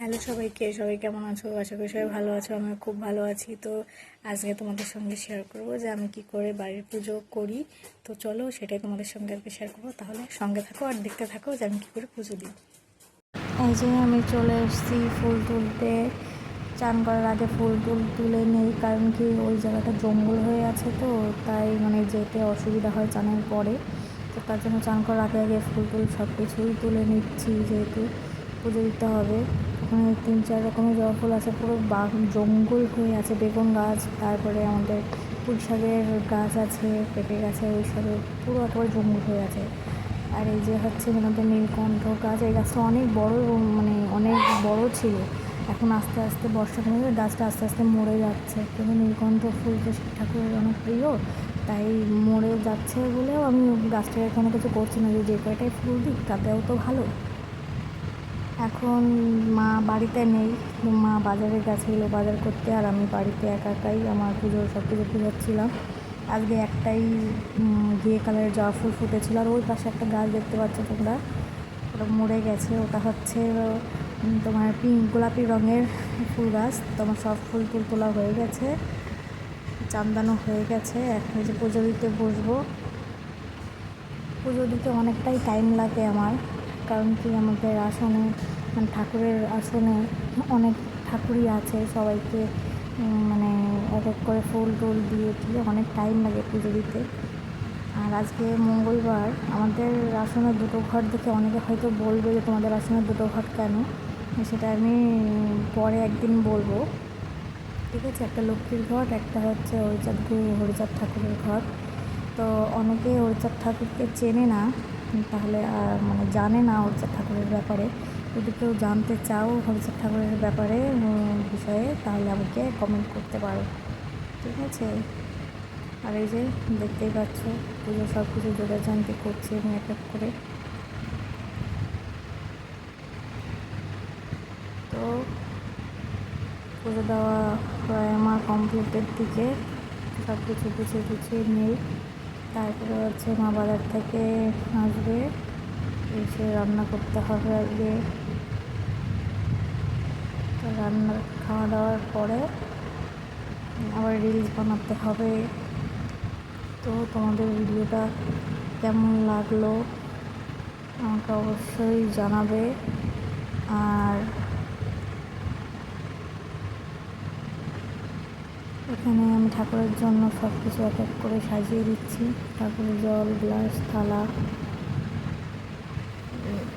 Hello সবাইকে, সবাই কেমন আছো? আশা করি সবাই ভালো আছো আমি খুব ভালো আছি। তো আজকে তোমাদের সঙ্গে শেয়ার করব যে আমি কি করে বাড়ির পুজো করি। তো চলো সেটাই তোমাদের সঙ্গে আজকে শেয়ার করব। তাহলে সঙ্গে থাকো আর দেখতে থাকো যে আমি কী করে পুজো দিই। এই যে আমি চলে এসেছি ফুল তুলতে। চান করার আগে ফুল টুল তুলে নেই, কারণ কি ওই জায়গাটা জঙ্গল হয়ে আছে তো, তাই মানে যেতে অসুবিধা হয় চানের পরে। তো তার জন্য চান করার আগে আগে ফুল টুল সব কিছুই তুলে নিচ্ছি যেহেতু পুজো দিতে হবে। তিন চার রকমের জবা ফুল আছে, পুরো জঙ্গল হয়ে আছে, বেগুন গাছ, তারপরে আমাদের পুঁই শাকের গাছ আছে, পেঁপে গাছে, ওই সবে পুরো একেবারে জঙ্গল হয়ে আছে। আর এই যে হচ্ছে আমাদের নীলকণ্ঠ গাছ, এই গাছটা অনেক বড় মানে অনেক বড় ছিল। এখন আস্তে আস্তে বর্ষা গেলে গাছটা আস্তে আস্তে মরে যাচ্ছে। কিন্তু নীলকণ্ঠ ফুল তো শিব ঠাকুরের অনেক প্রিয়, তাই মরে যাচ্ছে বলেও আমি গাছটাকে কোনো কিছু করছি না যে যে কয়টাই ফুল দিই তাতেও তো ভালো। এখন মা বাড়িতে নেই মা বাজারে গেছিল বাজার করতে, আর আমি বাড়িতে একা একাই আমার পুজোর সব কিছু পুজোচ্ছিলাম আজকে একটাই ঘিয়ে কালারের জবা ফুল ফুটেছিল, আর ওই পাশে একটা গাছ দেখতে পাচ্ছ তোমরা। ওটা মরে গেছে, ওটা হচ্ছে তোমার পিঙ্ক, গোলাপি রঙের ফুল গাছ তোমার সব ফুল টুল তোলা হয়ে গেছে, চান্দানো হয়ে গেছে, এখন যে পুজো দিতে বসবো। পুজো দিতে অনেকটাই টাইম লাগে আমার। কারণ কি আমাদের আসনে মানে ঠাকুরের আসনে অনেক ঠাকুরই আছে সবাইকে মানে এক এক করে ফুল টুল দিয়ে দিয়ে অনেক টাইম লাগে পুজো দিতে। আর আজকে মঙ্গলবার, আমাদের আসনের দুটো ঘর দেখে অনেকে হয়তো বলবে যে তোমাদের আসনের দুটো ঘর কেন? সেটা আমি পরে একদিন বলব। ঠিক আছে, একটা লক্ষ্মীর ঘর, একটা হচ্ছে হরিচাঁদ হরিচাঁদ ঠাকুরের ঘর। তো অনেকে হরিচাঁদ ঠাকুরকে চেনে না তাহলে আর মানে জানে না হরিচাঁদ ঠাকুরের ব্যাপারে। যদি কেউ জানতে চাও হরিচাঁদ ঠাকুরের ব্যাপারে বিষয়ে, তাহলে আমাকে কমেন্ট করতে পারো। ঠিক আছে? আর এই যে দেখতেই পাচ্ছ, পুজো সব কিছু যোগাযান্তি করছি এক এক করে। তো পুজো দেওয়া প্রায় আমার কমপ্লিটের দিকে। সব কিছু গুছিয়ে গুছিয়ে নেই তারপরে হচ্ছে মা বাজার থেকে আসবে, এসে রান্না করতে হবে আজকে। তো রান্না খাওয়া দাওয়ার পরে আবার রিলস বানাতে হবে। তো তোমাদের ভিডিওটা কেমন লাগল আমাকে অবশ্যই জানাবে। আর এখানে আমি ঠাকুরের জন্য সব কিছু এক এক করে সাজিয়ে দিচ্ছি। ঠাকুরের জল, গ্লাস, থালা,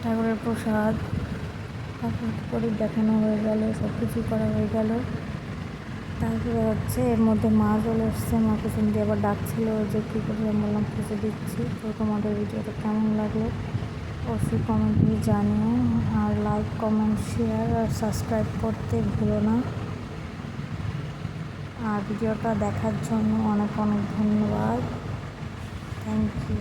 ঠাকুরের প্রসাদ, ঠাকুর প্রদীপ দেখানো হয়ে গেল সব কিছু করা হয়ে গেল। তারপরে হচ্ছে এর মধ্যে মা চলে এসছে, মা পিছন দিয়ে আবার ডাকছিল যে কী করে আমি বললাম খুঁজে দিচ্ছি। তো তোমাদের ভিডিওটা কেমন লাগল অবশ্যই কমেন্টে জানিও। আর লাইক কমেন্ট শেয়ার আর সাবস্ক্রাইব করতে ভুলো না। আর ভিডিওটা দেখার জন্য অনেক অনেক ধন্যবাদ। Thank you